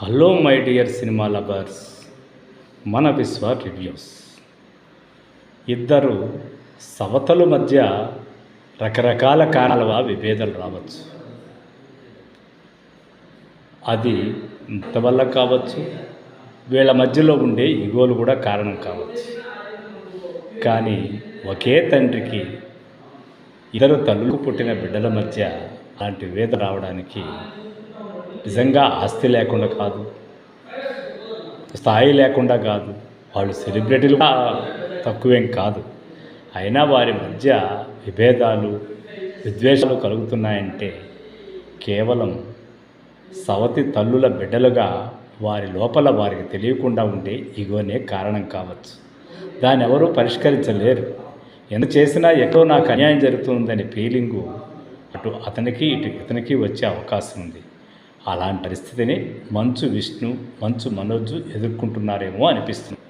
Hello my dear cinema lovers. మన Vishwa reviews. ఇద్దరు సవతల మధ్య రకరకాల కారణాల విభేదాలు రావచ్చు. అది ఇంత వల్ల కావచ్చు వీళ్ళ మధ్యలో ఉండే ఇగోలు కూడా కారణం కావచ్చు. కానీ ఒకే తండ్రికి ఇద్దరు తల్లులకు పుట్టిన బిడ్డల మధ్య అలాంటి విభేద రావడానికి నిజంగా ఆస్తి లేకుండా కాదు స్థాయి లేకుండా కాదు వాళ్ళు సెలబ్రిటీలు తక్కువేం కాదు. అయినా వారి మధ్య విభేదాలు విద్వేషాలు కలుగుతున్నాయంటే కేవలం సవతి తల్లుల బిడ్డలుగా వారి లోపల వారికి తెలియకుండా ఉండే ఇగోనే కారణం కావచ్చు. దాన్ని ఎవరూ పరిష్కరించలేరు. ఎంత చేసినా ఎక్కడో నాకు అన్యాయం జరుగుతుందనే ఫీలింగు అటు అతనికి ఇటు ఇతనికి వచ్చే అవకాశం ఉంది. అలాంటి పరిస్థితిని మంచు విష్ణు మంచు మనోజ్ ఎదుర్కొంటున్నారేమో అనిపిస్తుంది.